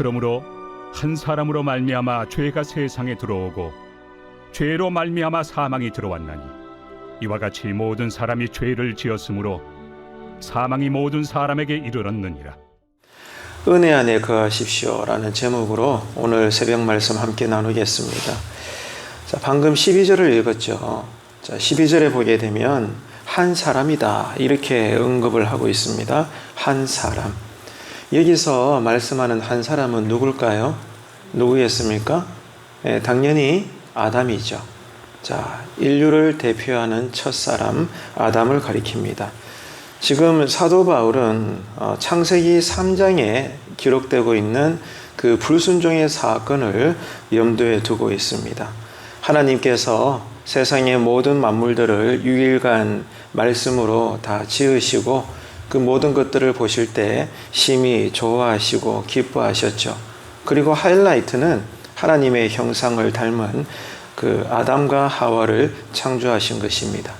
그러므로 한 사람으로 말미암아 죄가 세상에 들어오고 죄로 말미암아 사망이 들어왔나니 이와 같이 모든 사람이 죄를 지었으므로 사망이 모든 사람에게 이르렀느니라. 은혜 안에 거하십시오라는 제목으로 오늘 새벽 말씀 함께 나누겠습니다. 자, 방금 12절을 읽었죠. 자, 12절에 보게 되면 한 사람이다 이렇게 언급을 하고 있습니다. 한 사람. 여기서 말씀하는 한 사람은 누굴까요? 누구겠습니까? 예, 당연히 아담이죠. 자, 인류를 대표하는 첫 사람 아담을 가리킵니다. 지금 사도 바울은 어, 창세기 3장에 기록되고 있는 그 불순종의 사건을 염두에 두고 있습니다. 하나님께서 세상의 모든 만물들을 유일간 말씀으로 다 지으시고 그 모든 것들을 보실 때 심히 좋아하시고 기뻐하셨죠. 그리고 하이라이트는 하나님의 형상을 닮은 그 아담과 하와를 창조하신 것입니다.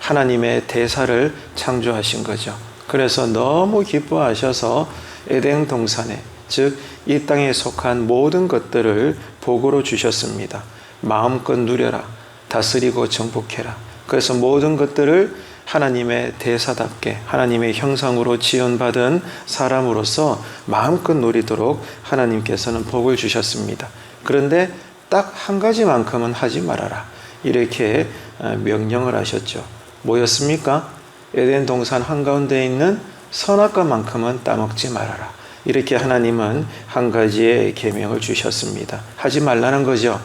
하나님의 대사를 창조하신 거죠. 그래서 너무 기뻐하셔서 에덴 동산에 즉 이 땅에 속한 모든 것들을 복으로 주셨습니다. 마음껏 누려라. 다스리고 정복해라. 그래서 모든 것들을 하나님의 대사답게 하나님의 형상으로 지연받은 사람으로서 마음껏 누리도록 하나님께서는 복을 주셨습니다. 그런데 딱 한 가지만큼은 하지 말아라. 이렇게 어, 명령을 하셨죠. 뭐였습니까? 에덴 동산 한가운데 있는 선악과만큼은 따먹지 말아라. 이렇게 하나님은 한 가지의 계명을 주셨습니다. 하지 말라는 거죠.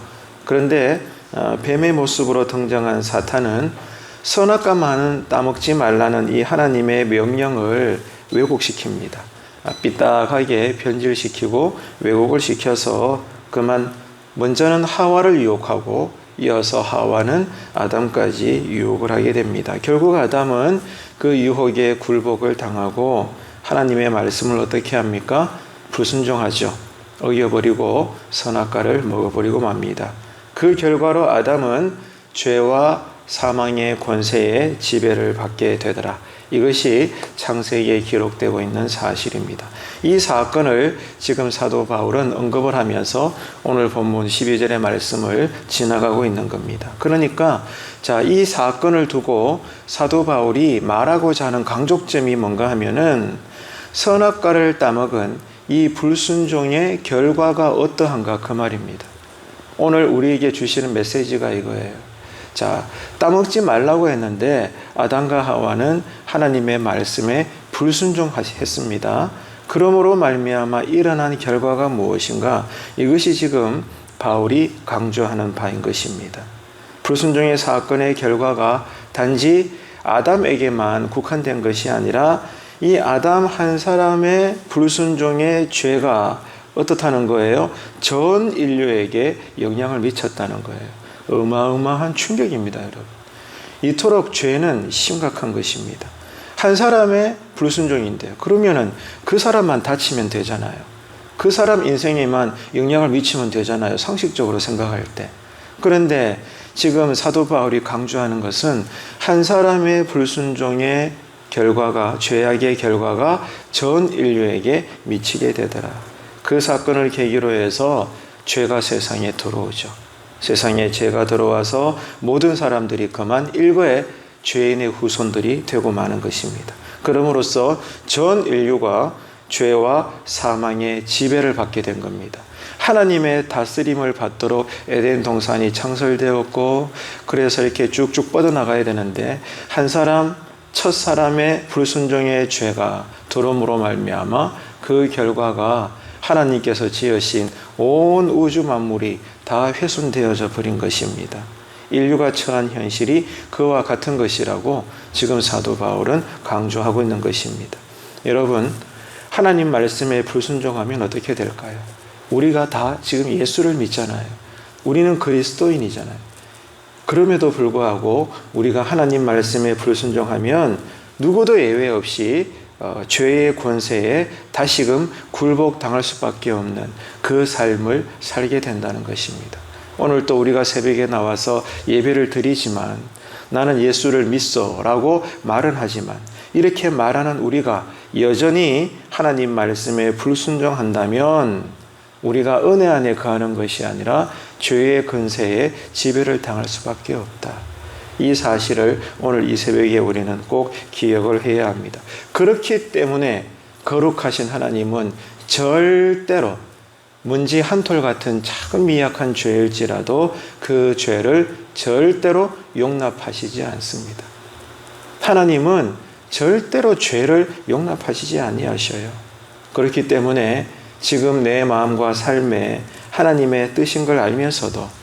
그런데 어, 뱀의 모습으로 등장한 사탄은 선악과만은 따먹지 말라는 이 하나님의 명령을 왜곡시킵니다. 아, 삐딱하게 변질시키고 왜곡을 시켜서 그만 먼저는 하와를 유혹하고 이어서 하와는 아담까지 유혹을 하게 됩니다. 결국 아담은 그 유혹에 굴복을 당하고 하나님의 말씀을 어떻게 합니까? 불순종하죠. 어겨버리고 선악과를 먹어버리고 맙니다. 그 결과로 아담은 죄와 사망의 권세에 지배를 받게 되더라. 이것이 창세기에 기록되고 있는 사실입니다. 이 사건을 지금 사도 바울은 언급을 하면서 오늘 본문 12절의 말씀을 지나가고 있는 겁니다. 그러니까 자, 이 사건을 두고 사도 바울이 말하고자 하는 강조점이 뭔가 하면은 선악과를 따먹은 이 불순종의 결과가 어떠한가 그 말입니다. 오늘 우리에게 주시는 메시지가 이거예요. 자, 따먹지 말라고 했는데 아담과 하와는 하나님의 말씀에 불순종했습니다. 그러므로 말미암아 일어난 결과가 무엇인가? 이것이 지금 바울이 강조하는 바인 것입니다. 불순종의 사건의 결과가 단지 아담에게만 국한된 것이 아니라 이 아담 한 사람의 불순종의 죄가 어떻다는 거예요? 전 인류에게 영향을 미쳤다는 거예요. 어마어마한 충격입니다, 여러분. 이토록 죄는 심각한 것입니다. 한 사람의 불순종인데요. 그러면은 그 사람만 다치면 되잖아요. 그 사람 인생에만 영향을 미치면 되잖아요. 상식적으로 생각할 때. 그런데 지금 사도 바울이 강조하는 것은 한 사람의 불순종의 결과가, 죄악의 결과가 전 인류에게 미치게 되더라. 그 사건을 계기로 해서 죄가 세상에 들어오죠. 세상에 죄가 들어와서 모든 사람들이 그만 일거에 죄인의 후손들이 되고 마는 것입니다. 그럼으로써 전 인류가 죄와 사망의 지배를 받게 된 겁니다. 하나님의 다스림을 받도록 에덴 동산이 창설되었고 그래서 이렇게 쭉쭉 뻗어나가야 되는데 한 사람 첫 사람의 불순종의 죄가 들어옴으로 말미암아 그 결과가 하나님께서 지으신 온 우주 만물이 다 훼손되어져 버린 것입니다. 인류가 처한 현실이 그와 같은 것이라고 지금 사도 바울은 강조하고 있는 것입니다. 여러분, 하나님 말씀에 불순종하면 어떻게 될까요? 우리가 다 지금 예수를 믿잖아요. 우리는 그리스도인이잖아요. 그럼에도 불구하고 우리가 하나님 말씀에 불순종하면 누구도 예외 없이 어, 죄의 권세에 다시금 굴복 당할 수밖에 없는 그 삶을 살게 된다는 것입니다. 오늘 또 우리가 새벽에 나와서 예배를 드리지만 나는 예수를 믿소라고 말은 하지만 이렇게 말하는 우리가 여전히 하나님 말씀에 불순종한다면 우리가 은혜 안에 거하는 것이 아니라 죄의 근세에 지배를 당할 수밖에 없다. 이 사실을 오늘 이 새벽에 우리는 꼭 기억을 해야 합니다. 그렇기 때문에 거룩하신 하나님은 절대로 문지 한 톨 같은 작은 미약한 죄일지라도 그 죄를 절대로 용납하시지 않습니다. 하나님은 절대로 죄를 용납하시지 아니하셔요. 그렇기 때문에 지금 내 마음과 삶에 하나님의 뜻인 걸 알면서도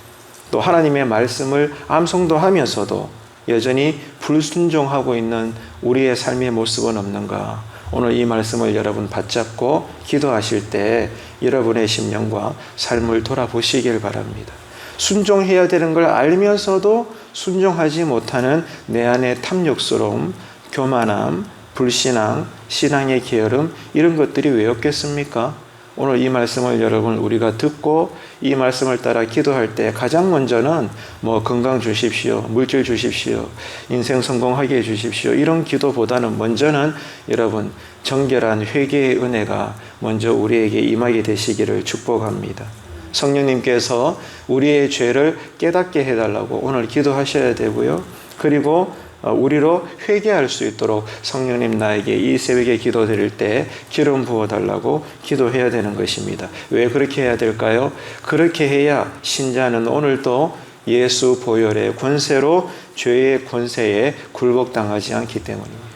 또 하나님의 말씀을 암송도 하면서도 여전히 불순종하고 있는 우리의 삶의 모습은 없는가? 오늘 이 말씀을 여러분 받잡고 기도하실 때 여러분의 심령과 삶을 돌아보시길 바랍니다. 순종해야 되는 걸 알면서도 순종하지 못하는 내 안의 탐욕스러움, 교만함, 불신앙, 신앙의 게으름 이런 것들이 왜 없겠습니까? 오늘 이 말씀을 여러분 우리가 듣고 이 말씀을 따라 기도할 때 가장 먼저는 뭐 건강 주십시오, 물질 주십시오, 인생 성공하게 해 주십시오 이런 기도보다는 먼저는 여러분 정결한 회개의 은혜가 먼저 우리에게 임하게 되시기를 축복합니다. 성령님께서 우리의 죄를 깨닫게 해달라고 오늘 기도하셔야 되고요. 그리고 어, 우리로 회개할 수 있도록 성령님 나에게 이 새벽에 기도 드릴 때 기름 부어 달라고 기도해야 되는 것입니다. 왜 그렇게 해야 될까요? 그렇게 해야 신자는 오늘도 예수 보혈의 권세로 죄의 권세에 굴복당하지 않기 때문입니다.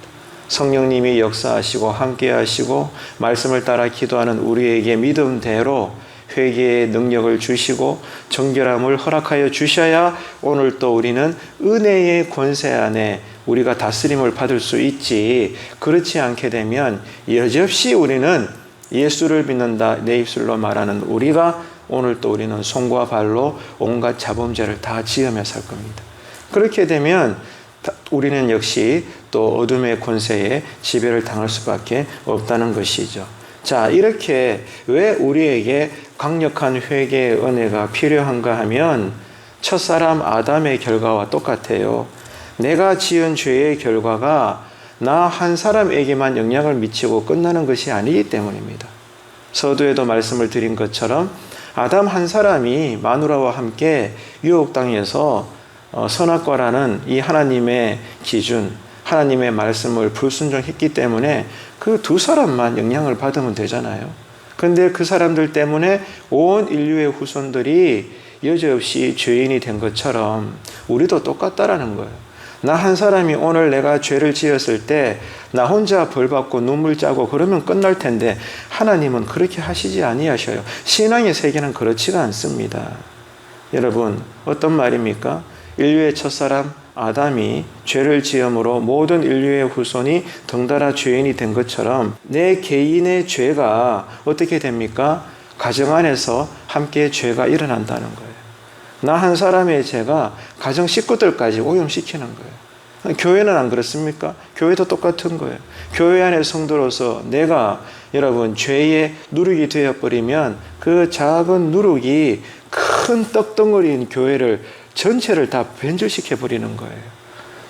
성령님이 역사하시고 함께 하시고 말씀을 따라 기도하는 우리에게 믿음대로 회개의 능력을 주시고 정결함을 허락하여 주셔야 오늘 또 우리는 은혜의 권세 안에 우리가 다스림을 받을 수 있지 그렇지 않게 되면 여지없이 우리는 예수를 믿는다 내 입술로 말하는 우리가 오늘 또 우리는 손과 발로 온갖 자범죄를 다 지으며 살 겁니다. 그렇게 되면 우리는 역시 또 어둠의 권세에 지배를 당할 수밖에 없다는 것이죠. 자, 이렇게 왜 우리에게 강력한 회개의 은혜가 필요한가 하면 첫사람 아담의 결과와 똑같아요. 내가 지은 죄의 결과가 나 한 사람에게만 영향을 미치고 끝나는 것이 아니기 때문입니다. 서두에도 말씀을 드린 것처럼 아담 한 사람이 마누라와 함께 유혹당해서 어, 선악과라는 이 하나님의 기준, 하나님의 말씀을 불순종했기 때문에 그 두 사람만 영향을 받으면 되잖아요. 근데 그 사람들 때문에 온 인류의 후손들이 여지없이 죄인이 된 것처럼 우리도 똑같다라는 거예요. 나 한 사람이 오늘 내가 죄를 지었을 때 나 혼자 벌 받고 눈물 짜고 그러면 끝날 텐데 하나님은 그렇게 하시지 아니하셔요. 신앙의 세계는 그렇지가 않습니다. 여러분 어떤 말입니까? 인류의 첫사람 아담이 죄를 지음으로 모든 인류의 후손이 덩달아 죄인이 된 것처럼 내 개인의 죄가 어떻게 됩니까? 가정 안에서 함께 죄가 일어난다는 거예요. 나 한 사람의 죄가 가정 식구들까지 오염시키는 거예요. 교회는 안 그렇습니까? 교회도 똑같은 거예요. 교회 안의 성도로서 내가 여러분 죄의 누룩이 되어버리면 그 작은 누룩이 큰 떡덩어리인 교회를 전체를 다 변질시켜 버리는 거예요.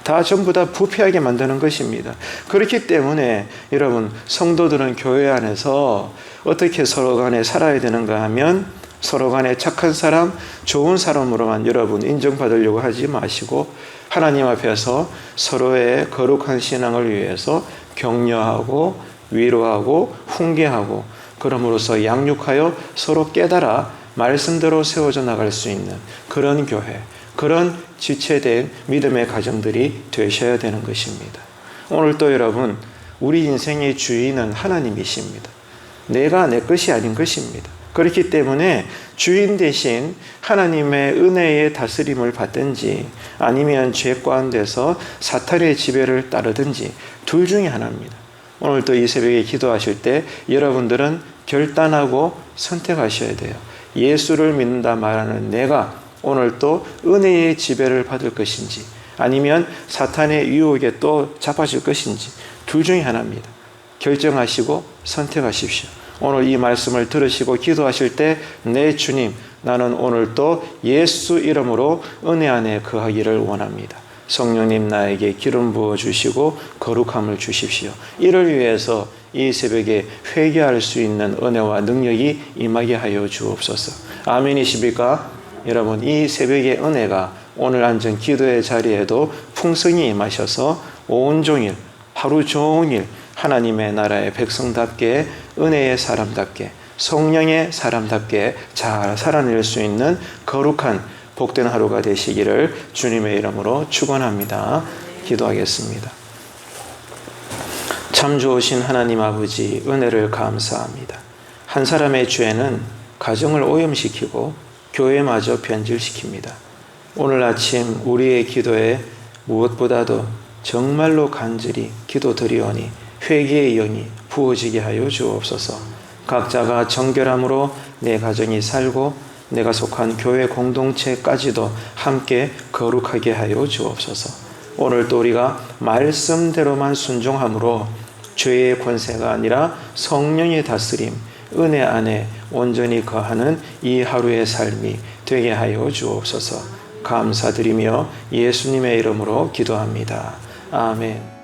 다 전부 다 부패하게 만드는 것입니다. 그렇기 때문에 여러분 성도들은 교회 안에서 어떻게 서로 간에 살아야 되는가 하면 서로 간에 착한 사람, 좋은 사람으로만 여러분 인정받으려고 하지 마시고 하나님 앞에서 서로의 거룩한 신앙을 위해서 격려하고 위로하고 훈계하고 그럼으로써 양육하여 서로 깨달아 말씀대로 세워져 나갈 수 있는 그런 교회, 그런 지체된 믿음의 가정들이 되셔야 되는 것입니다. 오늘 또 여러분, 우리 인생의 주인은 하나님이십니다. 내가 내 것이 아닌 것입니다. 그렇기 때문에 주인 대신 하나님의 은혜의 다스림을 받든지 아니면 죄 가운데서 사탄의 지배를 따르든지 둘 중에 하나입니다. 오늘 또이 새벽에 기도하실 때 여러분들은 결단하고 선택하셔야 돼요. 예수를 믿는다 말하는 내가 오늘 또 은혜의 지배를 받을 것인지 아니면 사탄의 유혹에 또 잡아질 것인지 둘 중에 하나입니다. 결정하시고 선택하십시오. 오늘 이 말씀을 들으시고 기도하실 때 내 주님 나는 오늘 또 예수 이름으로 은혜 안에 거하기를 원합니다. 성령님 나에게 기름 부어 주시고 거룩함을 주십시오. 이를 위해서 이 새벽에 회개할 수 있는 은혜와 능력이 임하게 하여 주옵소서. 아멘이십니까? 여러분 이 새벽의 은혜가 오늘 앉은 기도의 자리에도 풍성히 임하셔서 온종일 하루 종일 하나님의 나라의 백성답게 은혜의 사람답게 성령의 사람답게 잘 살아낼 수 있는 거룩한 복된 하루가 되시기를 주님의 이름으로 축원합니다. 기도하겠습니다. 참 좋으신 하나님 아버지 은혜를 감사합니다. 한 사람의 죄는 가정을 오염시키고 교회마저 변질시킵니다. 오늘 아침 우리의 기도에 무엇보다도 정말로 간절히 기도드리오니 회개의 영이 부어지게 하여 주옵소서. 각자가 정결함으로 내 가정이 살고 내가 속한 교회 공동체까지도 함께 거룩하게 하여 주옵소서. 오늘 또 우리가 말씀대로만 순종함으로 죄의 권세가 아니라 성령의 다스림, 은혜 안에 온전히 거하는 이 하루의 삶이 되게 하여 주옵소서. 감사드리며 예수님의 이름으로 기도합니다. 아멘.